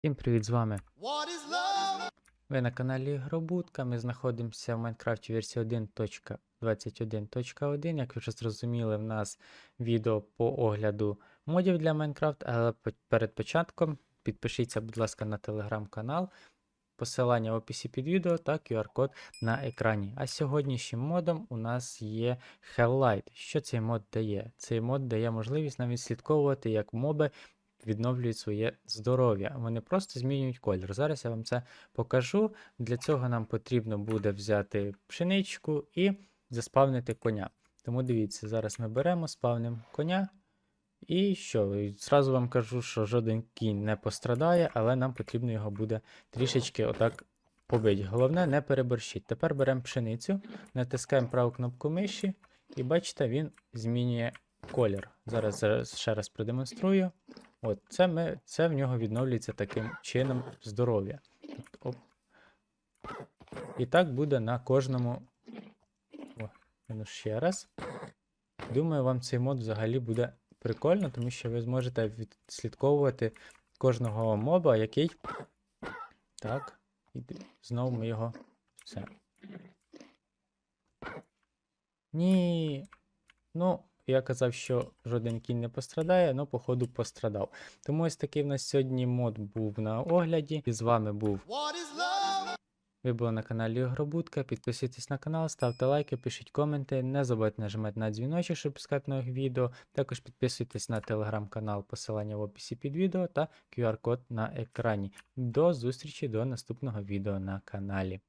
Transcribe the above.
Всім привіт, з вами. Ви на каналі Ігробудка. Ми знаходимося в Майнкрафті версії 1.21.1. Як ви вже зрозуміли, в нас відео по огляду модів для Майнкрафт, але перед початком підпишіться, будь ласка, на телеграм-канал. Посилання в описі під відео та QR-код на екрані. А сьогоднішнім модом у нас є Helllight. Що цей мод дає? Цей мод дає можливість нам відслідковувати, як моби відновлюють своє здоров'я. Вони просто змінюють колір. Зараз я вам це покажу. Для цього нам потрібно буде взяти пшеничку і заспавнити коня. Тому дивіться, зараз ми беремо, спавнимо коня. І що? Зразу вам кажу, що жоден кінь не пострадає, але нам потрібно його буде трішечки отак побити. Головне, не переборщити. Тепер беремо пшеницю, натискаємо праву кнопку миші, і бачите, він змінює колір. Зараз ще раз продемонструю. От, це, ми, це в нього відновлюється таким чином здоров'я. Оп. І так буде на кожному. О, ну ще раз. Думаю, вам цей мод взагалі буде прикольно, тому що ви зможете відслідковувати кожного моба, який. Так. І знову ми його. Все. Ні. Ну, я казав, що жоден кінь не пострадає, але походу пострадав. Тому ось такий в нас сьогодні мод був на огляді. І з вами був. Ви були на каналі Ігробудка. Підписуйтесь на канал, ставте лайки, пишіть коменти. Не забудьте нажимати на дзвіночок, щоб пускати нових відео. Також підписуйтесь на телеграм-канал, посилання в описі під відео та QR-код на екрані. До зустрічі до наступного відео на каналі.